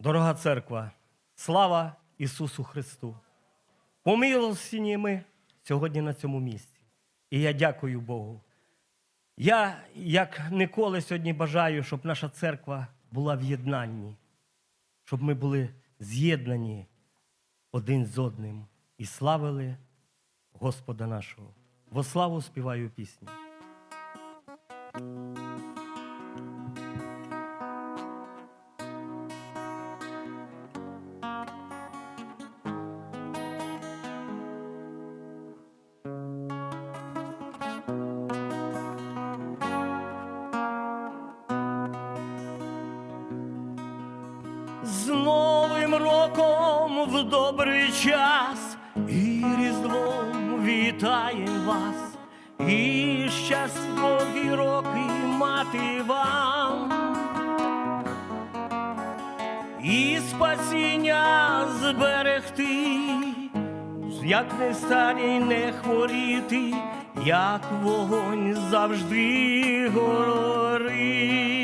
Дорога церква, слава Ісусу Христу! Помилості ми сьогодні на цьому місці. І я дякую Богу. Я, як ніколи, сьогодні бажаю, щоб наша церква була в єднанні, щоб ми були з'єднані один з одним і славили Господа нашого. Во славу співаю пісню. З Новим роком в добрий час. І Різдвом вітаєм вас, і щасливі роки мати вам, і спасіння зберегти, як не старі не хворіти, як вогонь завжди горить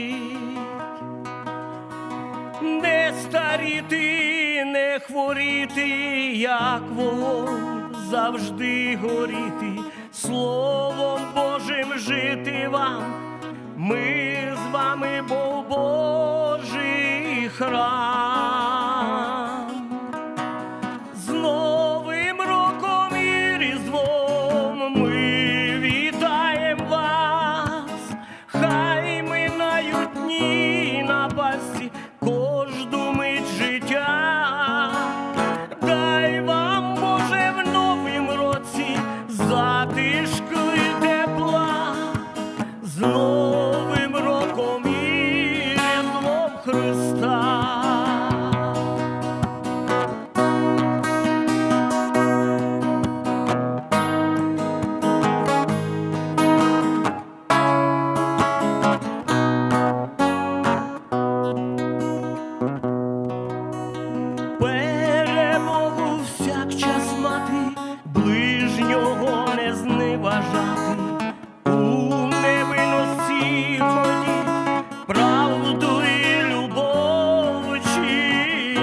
старіти, не хворіти, як вогонь завжди горіти, Словом Божим жити вам, ми з вами, бо Божий храм. З Новим роком і Різдвом ми вітаємо вас, хай минають дні на пасі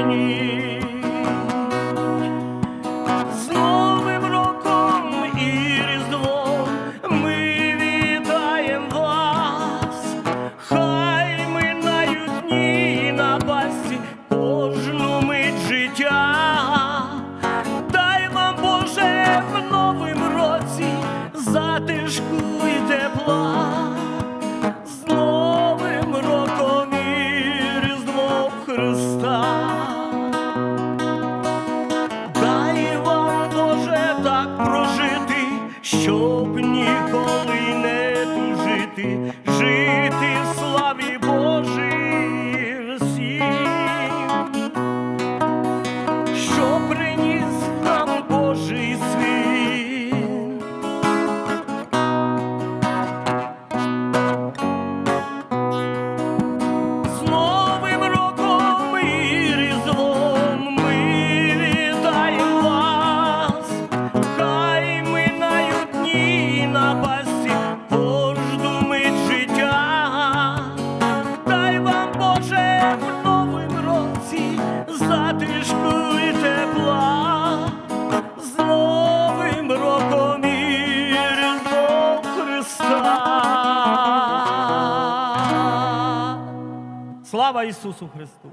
singing. ti затишку і тепла, з Новим роком і Різдвом Христа. Слава Ісусу Христу!